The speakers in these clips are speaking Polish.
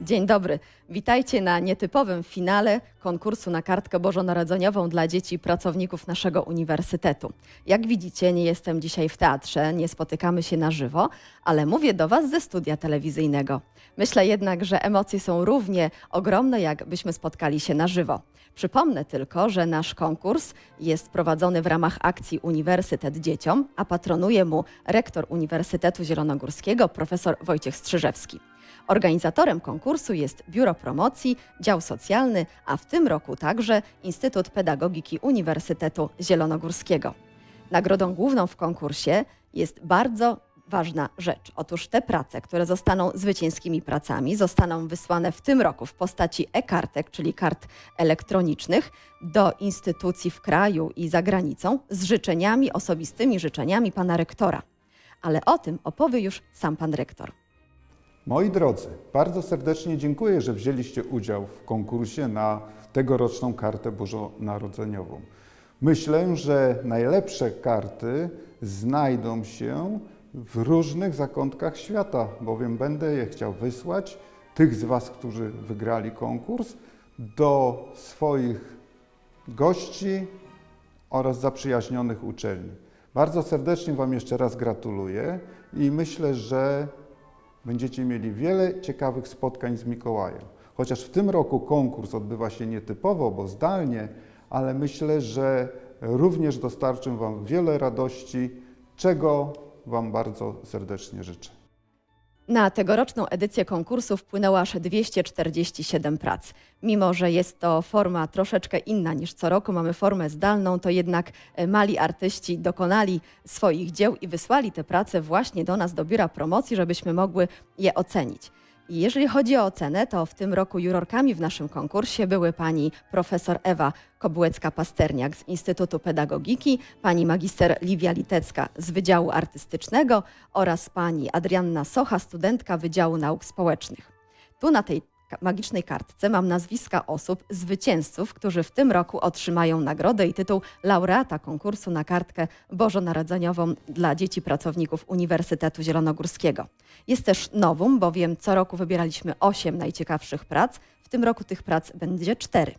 Dzień dobry. Witajcie na nietypowym finale konkursu na kartkę bożonarodzeniową dla dzieci pracowników naszego uniwersytetu. Jak widzicie, nie jestem dzisiaj w teatrze, nie spotykamy się na żywo, ale mówię do Was ze studia telewizyjnego. Myślę jednak, że emocje są równie ogromne, jakbyśmy spotkali się na żywo. Przypomnę tylko, że nasz konkurs jest prowadzony w ramach akcji Uniwersytet Dzieciom, a patronuje mu rektor Uniwersytetu Zielonogórskiego, profesor Wojciech Strzyżewski. Organizatorem konkursu jest Biuro Promocji, Dział Socjalny, a w tym roku także Instytut Pedagogiki Uniwersytetu Zielonogórskiego. Nagrodą główną w konkursie jest bardzo ważna rzecz. Otóż te prace, które zostaną zwycięskimi pracami, zostaną wysłane w tym roku w postaci e-kartek, czyli kart elektronicznych, do instytucji w kraju i za granicą z życzeniami, osobistymi życzeniami pana rektora. Ale o tym opowie już sam pan rektor. Moi drodzy, bardzo serdecznie dziękuję, że wzięliście udział w konkursie na tegoroczną kartę bożonarodzeniową. Myślę, że najlepsze karty znajdą się w różnych zakątkach świata, bowiem będę je chciał wysłać tych z Was, którzy wygrali konkurs, do swoich gości oraz zaprzyjaźnionych uczelni. Bardzo serdecznie Wam jeszcze raz gratuluję i myślę, że będziecie mieli wiele ciekawych spotkań z Mikołajem. Chociaż w tym roku konkurs odbywa się nietypowo, bo zdalnie, ale myślę, że również dostarczę Wam wiele radości, czego Wam bardzo serdecznie życzę. Na tegoroczną edycję konkursu wpłynęło aż 247 prac. Mimo, że jest to forma troszeczkę inna niż co roku, mamy formę zdalną, to jednak e, mali artyści dokonali swoich dzieł i wysłali te prace właśnie do nas, do biura promocji, żebyśmy mogły je ocenić. Jeżeli chodzi o ocenę, to w tym roku jurorkami w naszym konkursie były pani profesor Ewa Kobułecka-Pasterniak z Instytutu Pedagogiki, pani magister Liwia Litecka z Wydziału Artystycznego oraz pani Adrianna Socha, studentka Wydziału Nauk Społecznych. Tu na tej magicznej kartce mam nazwiska osób, zwycięzców, którzy w tym roku otrzymają nagrodę i tytuł laureata konkursu na kartkę bożonarodzeniową dla dzieci pracowników Uniwersytetu Zielonogórskiego. Jest też nowum, bowiem co roku wybieraliśmy 8 najciekawszych prac, w tym roku tych prac będzie 4.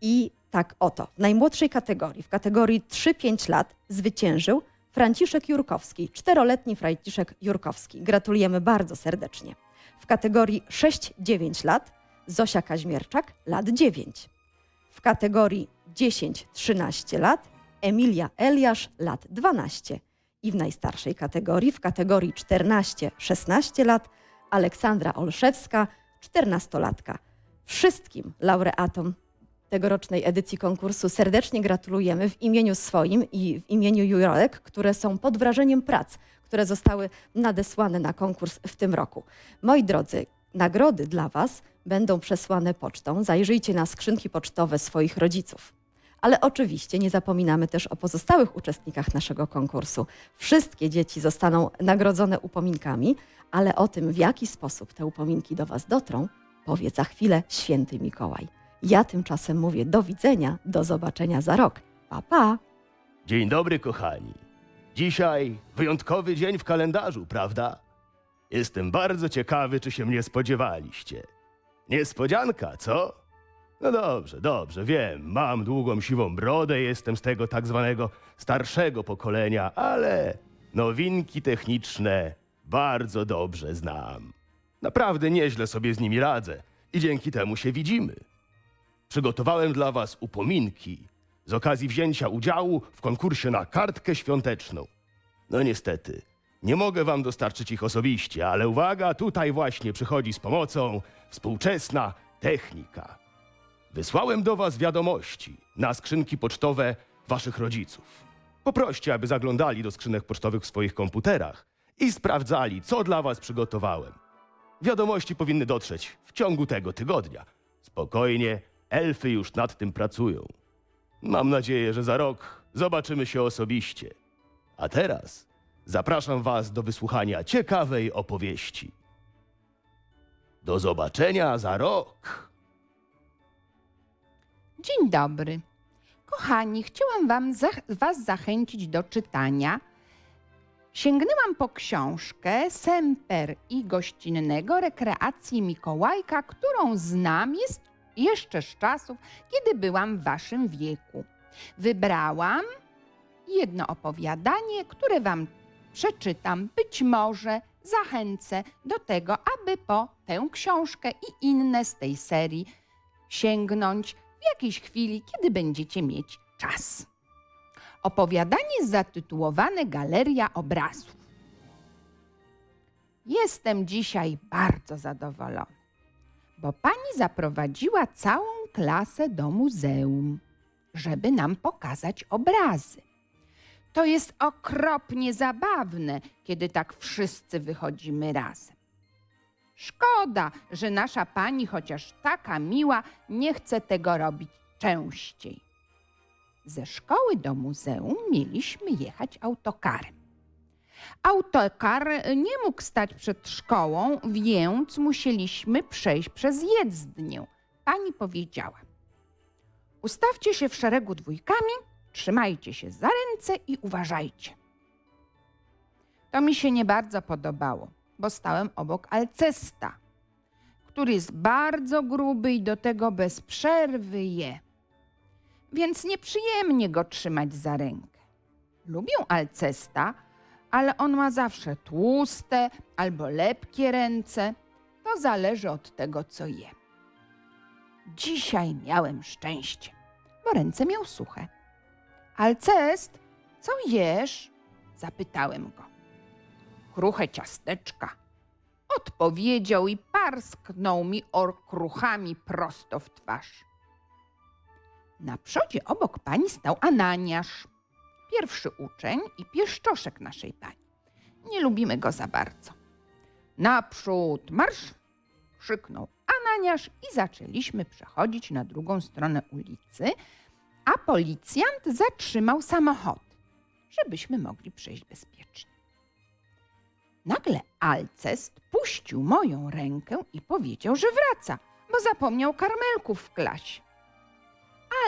I tak oto, w najmłodszej kategorii, w kategorii 3-5 lat, zwyciężył Franciszek Jurkowski, czteroletni Franciszek Jurkowski. Gratulujemy bardzo serdecznie. W kategorii 6-9 lat Zosia Kaźmierczak, lat 9. W kategorii 10-13 lat Emilia Eliasz, lat 12. I w najstarszej kategorii, w kategorii 14-16 lat Aleksandra Olszewska, 14-latka. Wszystkim laureatom tegorocznej edycji konkursu serdecznie gratulujemy w imieniu swoim i w imieniu jurorek, które są pod wrażeniem prac, które zostały nadesłane na konkurs w tym roku. Moi drodzy, nagrody dla Was będą przesłane pocztą. Zajrzyjcie na skrzynki pocztowe swoich rodziców. Ale oczywiście nie zapominamy też o pozostałych uczestnikach naszego konkursu. Wszystkie dzieci zostaną nagrodzone upominkami, ale o tym, w jaki sposób te upominki do Was dotrą, powie za chwilę święty Mikołaj. Ja tymczasem mówię do widzenia, do zobaczenia za rok. Pa, pa! Dzień dobry, kochani. Dzisiaj wyjątkowy dzień w kalendarzu, prawda? Jestem bardzo ciekawy, czy się mnie spodziewaliście. Niespodzianka, co? No dobrze, dobrze, wiem. Mam długą siwą brodę, jestem z tego tak zwanego starszego pokolenia, ale nowinki techniczne bardzo dobrze znam. Naprawdę nieźle sobie z nimi radzę i dzięki temu się widzimy. Przygotowałem dla Was upominki z okazji wzięcia udziału w konkursie na kartkę świąteczną. No niestety, nie mogę Wam dostarczyć ich osobiście, ale uwaga, tutaj właśnie przychodzi z pomocą współczesna technika. Wysłałem do Was wiadomości na skrzynki pocztowe Waszych rodziców. Poproście, aby zaglądali do skrzynek pocztowych w swoich komputerach i sprawdzali, co dla Was przygotowałem. Wiadomości powinny dotrzeć w ciągu tego tygodnia. Spokojnie, elfy już nad tym pracują. Mam nadzieję, że za rok zobaczymy się osobiście. A teraz zapraszam Was do wysłuchania ciekawej opowieści. Do zobaczenia za rok! Dzień dobry. Kochani, chciałam wam za Was zachęcić do czytania Sięgnęłam po książkę Semper i gościnnego rekreacji Mikołajka, którą znam jest jeszcze z czasów, kiedy byłam w waszym wieku. Wybrałam jedno opowiadanie, które wam przeczytam. Być może zachęcę do tego, aby po tę książkę i inne z tej serii sięgnąć w jakiejś chwili, kiedy będziecie mieć czas. Opowiadanie zatytułowane Galeria Obrazów. Jestem dzisiaj bardzo zadowolony, bo pani zaprowadziła całą klasę do muzeum, żeby nam pokazać obrazy. To jest okropnie zabawne, kiedy tak wszyscy wychodzimy razem. Szkoda, że nasza pani, chociaż taka miła, nie chce tego robić częściej. Ze szkoły do muzeum mieliśmy jechać autokarem. Autokar nie mógł stać przed szkołą, więc musieliśmy przejść przez jezdnię. Pani powiedziała: Ustawcie się w szeregu dwójkami, trzymajcie się za ręce i uważajcie. To mi się nie bardzo podobało, bo stałem obok Alcesta, który jest bardzo gruby i do tego bez przerwy je więc nieprzyjemnie go trzymać za rękę. Lubię Alcesta, ale on ma zawsze tłuste albo lepkie ręce. To zależy od tego, co je. Dzisiaj miałem szczęście, bo ręce miał suche. Alcest, co jesz? Zapytałem go. Kruche ciasteczka. Odpowiedział i parsknął mi okruchami prosto w twarz. Na przodzie obok pani stał Ananiasz, pierwszy uczeń i pieszczoszek naszej pani. Nie lubimy go za bardzo. Naprzód marsz! krzyknął Ananiasz i zaczęliśmy przechodzić na drugą stronę ulicy, a policjant zatrzymał samochód, żebyśmy mogli przejść bezpiecznie. Nagle Alcest puścił moją rękę i powiedział, że wraca, bo zapomniał karmelków w klasie.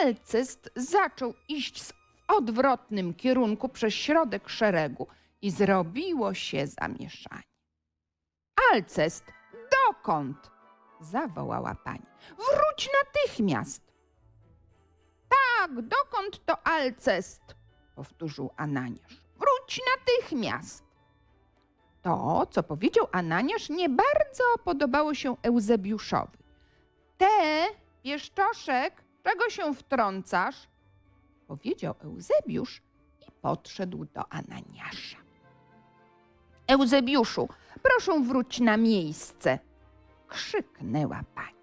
Alcest zaczął iść w odwrotnym kierunku przez środek szeregu i zrobiło się zamieszanie. Alcest, dokąd? zawołała pani. Wróć natychmiast. Tak, dokąd to Alcest? powtórzył Ananiasz. Wróć natychmiast. To, co powiedział Ananiasz, nie bardzo podobało się Eusebiuszowi. Te, pieszczoszek, czego się wtrącasz? Powiedział Eusebiusz i podszedł do Ananiasza. Eusebiuszu, proszę wróć na miejsce, krzyknęła pani.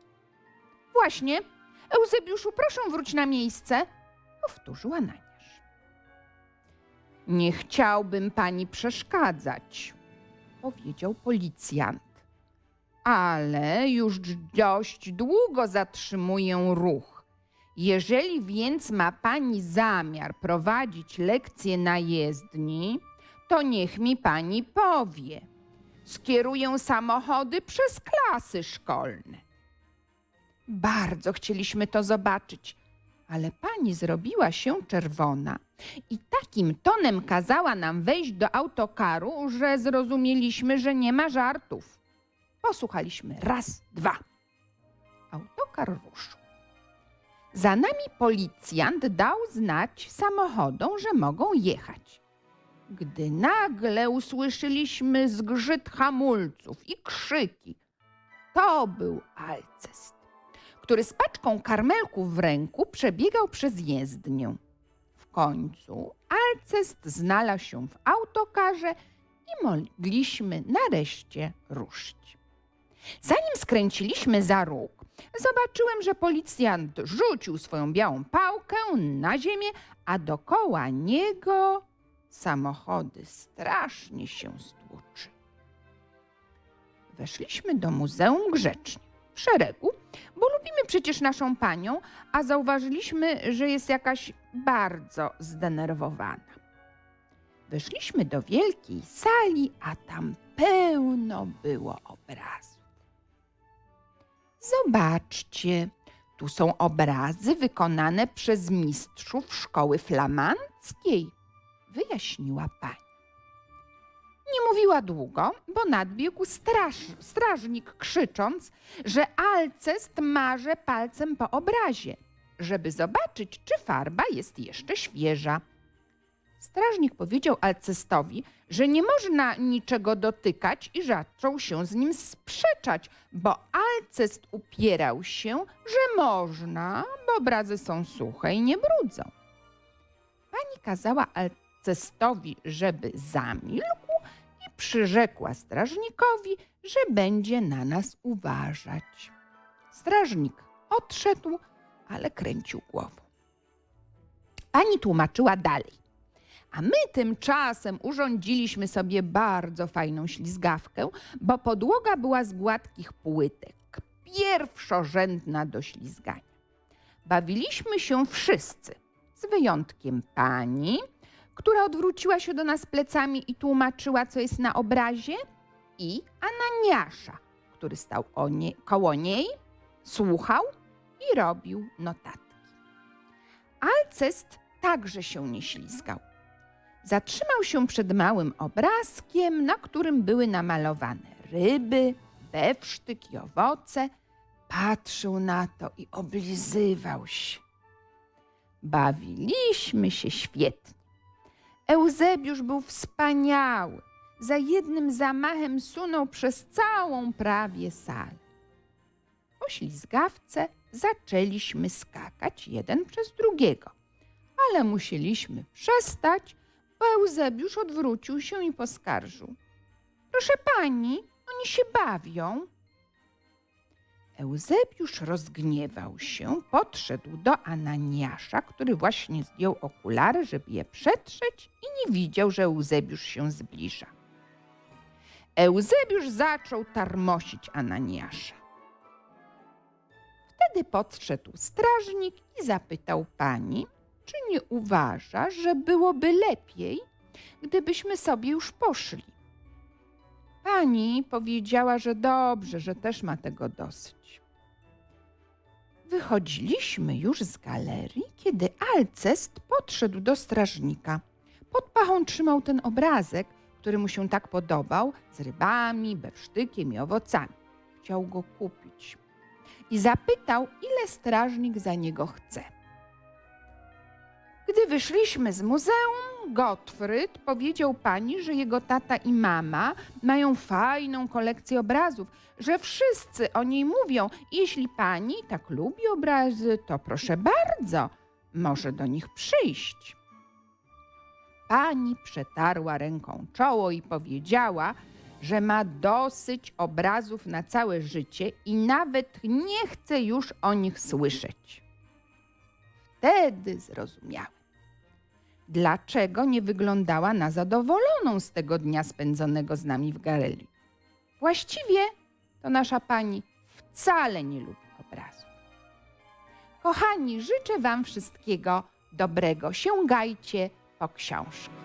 Właśnie, Eusebiuszu, proszę wróć na miejsce, powtórzył Ananiasz. Nie chciałbym pani przeszkadzać, powiedział policjant. Ale już dość długo zatrzymuję ruch. Jeżeli więc ma pani zamiar prowadzić lekcje na jezdni, to niech mi pani powie. Skieruję samochody przez klasy szkolne. Bardzo chcieliśmy to zobaczyć, ale pani zrobiła się czerwona i takim tonem kazała nam wejść do autokaru, że zrozumieliśmy, że nie ma żartów. Posłuchaliśmy raz, dwa. Autokar ruszył. Za nami policjant dał znać samochodom, że mogą jechać. Gdy nagle usłyszeliśmy zgrzyt hamulców i krzyki, to był Alcest, który z paczką karmelków w ręku przebiegał przez jezdnię. W końcu Alcest znalazł się w autokarze i mogliśmy nareszcie ruszyć. Zanim skręciliśmy za róg, zobaczyłem, że policjant rzucił swoją białą pałkę na ziemię, a dokoła niego samochody strasznie się stłuczy. Weszliśmy do muzeum grzecznie, w szeregu, bo lubimy przecież naszą panią, a zauważyliśmy, że jest jakaś bardzo zdenerwowana. Weszliśmy do wielkiej sali, a tam pełno było obrazów. Zobaczcie, tu są obrazy wykonane przez mistrzów szkoły flamandzkiej, wyjaśniła pani. Mówiła długo, bo nadbiegł straż, strażnik krzycząc, że Alcest marze palcem po obrazie, żeby zobaczyć, czy farba jest jeszcze świeża. Strażnik powiedział Alcestowi, że nie można niczego dotykać i zaczął się z nim sprzeczać, bo Alcest upierał się, że można, bo obrazy są suche i nie brudzą. Pani kazała Alcestowi, żeby zamilkł i przyrzekła strażnikowi, że będzie na nas uważać. Strażnik odszedł, ale kręcił głową. Pani tłumaczyła dalej. A my tymczasem urządziliśmy sobie bardzo fajną ślizgawkę, bo podłoga była z gładkich płytek, pierwszorzędna do ślizgania. Bawiliśmy się wszyscy, z wyjątkiem pani, która odwróciła się do nas plecami i tłumaczyła, co jest na obrazie, i Ananiasza, który stał nie, koło niej, słuchał i robił notatki. Alcest także się nie ślizgał. Zatrzymał się przed małym obrazkiem, na którym były namalowane ryby, bewsztyk i owoce. Patrzył na to i oblizywał się. Bawiliśmy się świetnie. Eusebiusz był wspaniały. Za jednym zamachem sunął przez całą prawie salę. Po ślizgawce zaczęliśmy skakać jeden przez drugiego, ale musieliśmy przestać, Eusebiusz odwrócił się i poskarżył. Proszę pani, oni się bawią. Eusebiusz rozgniewał się, podszedł do Ananiasza, który właśnie zdjął okulary, żeby je przetrzeć i nie widział, że Eusebiusz się zbliża. Eusebiusz zaczął tarmosić Ananiasza. Wtedy podszedł strażnik i zapytał pani, czy nie uważa, że byłoby lepiej, gdybyśmy sobie już poszli. Pani powiedziała, że dobrze, że też ma tego dosyć. Wychodziliśmy już z galerii, kiedy Alcest podszedł do strażnika. Pod pachą trzymał ten obrazek, który mu się tak podobał, z rybami, bewsztykiem i owocami. Chciał go kupić i zapytał, ile strażnik za niego chce. Gdy wyszliśmy z muzeum, Gottfried powiedział pani, że jego tata i mama mają fajną kolekcję obrazów, że wszyscy o niej mówią. Jeśli pani tak lubi obrazy, to proszę bardzo, może do nich przyjść. Pani przetarła ręką czoło i powiedziała, że ma dosyć obrazów na całe życie i nawet nie chce już o nich słyszeć. Wtedy zrozumiałem, dlaczego nie wyglądała na zadowoloną z tego dnia spędzonego z nami w galerii. Właściwie to nasza pani wcale nie lubi obrazów. Kochani, życzę Wam wszystkiego dobrego. Sięgajcie po książkę.